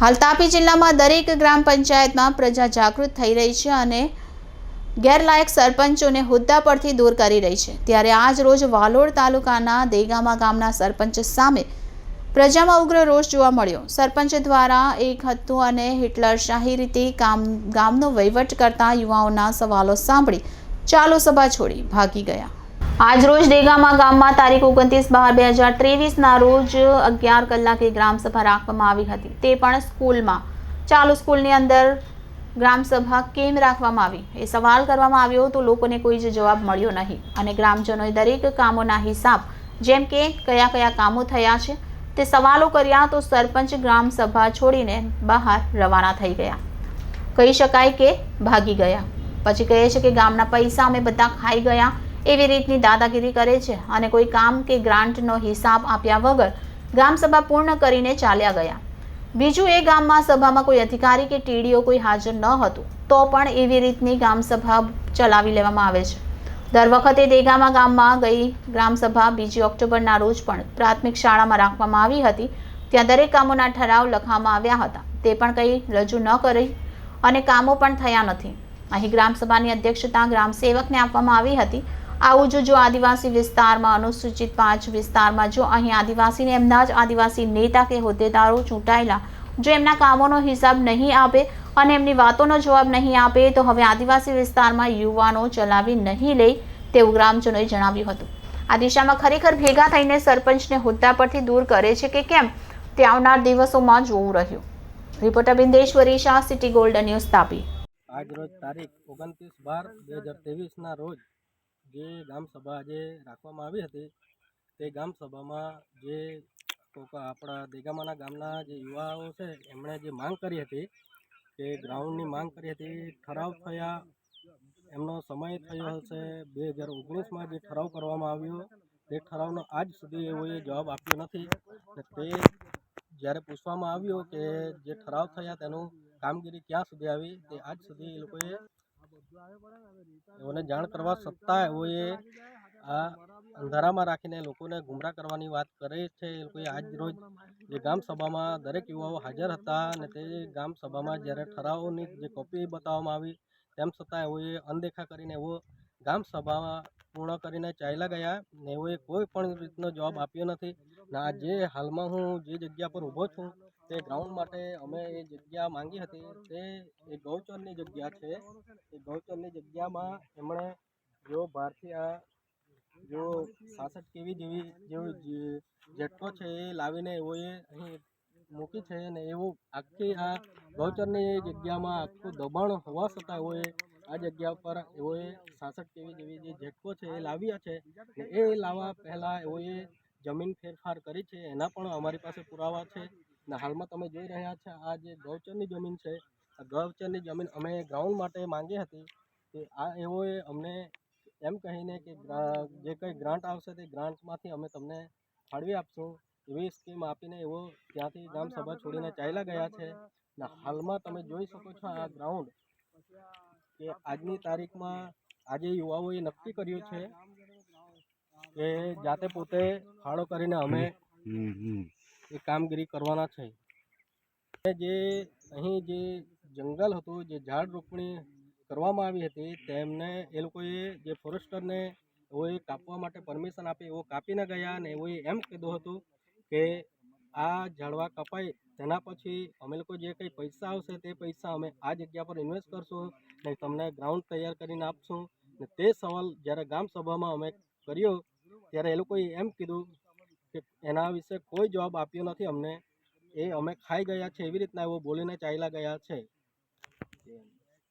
હાલ તાપી જિલ્લામાં દરેક ગ્રામ પંચાયતમાં પ્રજા જાગૃત થઈ રહી છે અને ગેરલાયક સરપંચોને હુદ્દા પરથી દૂર કરી રહી છે. ત્યારે આજ રોજ વાલોડ તાલુકાના દેગામા ગામના સરપંચ સામે પ્રજામાં ઉગ્ર રોષ જોવા મળ્યો. સરપંચ દ્વારા એક હતું અને હિટલરશાહી રીતે કામ, ગામનો વહીવટ કરતા યુવાઓના સવાલો સાંભળી ચાલો સભા છોડી ભાગી ગયા. આજ રોજ દેગામા ગામમાં તારીખ ઓગણત્રીસ બાર બે હજાર ત્રેવીસના રોજ અગિયાર કલાકે ગ્રામસભા રાખવામાં આવી હતી. તે પણ સ્કૂલમાં. ચાલુ સ્કૂલની અંદર ગ્રામસભા કેમ રાખવામાં આવી? એ સવાલ કરવામાં આવ્યો તો લોકોને કોઈ જ જવાબ મળ્યો નહીં. અને ગ્રામજનોએ દરેક કામોના હિસાબ જેમ કે કયા કયા કામો થયા છે તે સવાલો કર્યા તો સરપંચ ગ્રામસભા છોડીને બહાર રવાના થઈ ગયા. કહી શકાય કે ભાગી ગયા. પછી કહે છે કે ગામના પૈસા અમે બધા ખાઈ ગયા. એવી રીતની દાદાગીરી કરે છે અને કોઈ કામ કે ગ્રાન્ટનો હિસાબ આપ્યા વગર ગ્રામસભા પૂર્ણ કરીને ચાલ્યા ગયા. બીજું એ ગામમાં સભામાં કોઈ અધિકારી કે ટીડીઓ કોઈ હાજર ન હતું, તો પણ એવી રીતની ગ્રામસભા ચલાવી લેવામાં આવે છે. દર વખતે દેગામા ગામમાં ગઈ ગ્રામસભા બીજી ઓક્ટોબરના રોજ પણ પ્રાથમિક શાળામાં રાખવામાં આવી હતી, ત્યાં દરેક કામોના ઠરાવ લખવામાં આવ્યા હતા. તે પણ કંઈ રજૂ ન કરી અને કામો પણ થયા નથી. અહીં ગ્રામસભાની અધ્યક્ષતા ગ્રામસેવકને આપવામાં આવી હતી આવું જો આદિવાસી વિસ્તારમાં અનુસૂચિત પાંચ વિસ્તારમાં જો અહીં આદિવાસીને એમના જ આદિવાસી નેતા કે હોદ્દેદારો ચૂંટાયેલા, જો એમના કામોનો હિસાબ નહીં આપે અને એમની વાતોનો જવાબ નહીં આપે, તો હવે આદિવાસી વિસ્તારમાં યુવાનો ચલાવી નહીં લે તેવું ગ્રામજનોએ જણાવ્યું હતું. આ દિશામાં ખરેખર ભેગા થઈને સરપંચને હોદ્દા પરથી દૂર કરે છે કે કેમ, તે આવનાર દિવસોમાં જોવું રહ્યું. Reporter Bindeshwari Shah City Golden News Tapi. આજ રોજ તારીખ ઓગણત્રીસ બાર, બે હજાર ના રોજ જે ગ્રામસભા આજે રાખવામાં આવી હતી, તે ગ્રામસભામાં જે કોક આપણા દેગામાના ગામના જે યુવાઓ છે, એમણે જે માંગ કરી હતી, કે ગ્રાઉન્ડની માંગ કરી હતી ઠરાવ થયા, એમનો સમય થયો હશે, બે હજાર ઓગણીસમાં જે ઠરાવ કરવામાં આવ્યો, તે ઠરાવનો આજ સુધી એઓએ જવાબ આપ્યો નથી. તે જ્યારે પૂછવામાં આવ્યું કે જે ઠરાવ થયા, તેનું કામગીરી ક્યાં સુધી આવી, તે આજ સુધી એ લોકોએ એઓને જાણ કરવા છતાં એઓએ આ અંધારામાં રાખીને લોકોને ગુમરાહ કરવાની વાત કરે છે એ લોકોએ આજ રોજ જે ગામ સભામાં દરેક યુવાઓ હાજર હતા અને તે ગામ સભામાં જ્યારે ઠરાવોની જે કોપી બતાવવામાં આવી તેમ છતાં એઓએ અનદેખા કરીને એવો ગામ સભામાં પૂર્ણ કરીને ચાલ્યા ગયા ને એઓએ કોઈ પણ રીતનો જવાબ આપ્યો નથી. ને આ જે હાલમાં હું જે જગ્યા પર ઊભો છું તે ગ્રાઉન્ડ માટે અમે એ જગ્યા માંગી હતી તે એ ગૌચરની જગ્યા છે. એ ગૌચરની જગ્યામાં એમણે જો ભારતીય જો સાસઠ કેવી જેવી જેવું જેટકો છે એ લાવીને એઓએ અહીં મૂકી છે અને એવું આખી આ ગૌચરની જગ્યામાં આખું દબાણ હોવા છતાં એઓએ આ જગ્યા પર એઓએ સાસઠ કેવી જેવી જે જેટકો છે એ લાવ્યા છે એ લાવવા પહેલાં એઓએ જમીન ફેરફાર કરી છે. એના પણ અમારી પાસે પુરાવા છે. ને, હાલમાં તમે જોઈ રહ્યા છો, આ જે ગૌચરની જમીન છે, આ ગૌચરની જમીન અમે ગ્રાઉન્ડ માટે માંગી હતી કે આ એઓએ અમને એમ કહીને કે જે કંઈ ગ્રાન્ટ આવશે તે ગ્રાન્ટમાંથી અમે તમને ફાળવી આપશું. એવી સ્કીમ આપીને એવો ત્યાંથી ગ્રામસભા છોડીને ચાલ્યા ગયા છે. ને, હાલમાં તમે જોઈ શકો છો આ ગ્રાઉન્ડ કે આજની તારીખમાં આજે યુવાઓએ નક્કી કર્યું છે કે જાતે પોતે ફાળો કરીને અમે એ કામગીરી કરવાના છે. જે અહીં જે જંગલ હતું, જે ઝાડ રોપણી કરવામાં આવી હતી, તેમને એ લોકોએ જે ફોરેસ્ટરને એઓએ કાપવા માટે પરમિશન આપી એવો કાપીને ગયા અને એઓએ એમ કીધું હતું કે આ ઝાડવા કપાય, તેના પછી અમે લોકો જે કંઈ પૈસા આવશે તે પૈસા અમે આ જગ્યા પર ઇન્વેસ્ટ કરશું ને તમને ગ્રાઉન્ડ તૈયાર કરીને આપશું. ને તે સવાલ જ્યારે ગામ સભામાં અમે કર્યો, ત્યારે એ લોકોએ એમ કીધું એના વિશે કોઈ જવાબ આપ્યો નથી અમને. એ અમે ખાઈ ગયા છે એવી રીતના એવો બોલીને ચાલ્યા ગયા છે.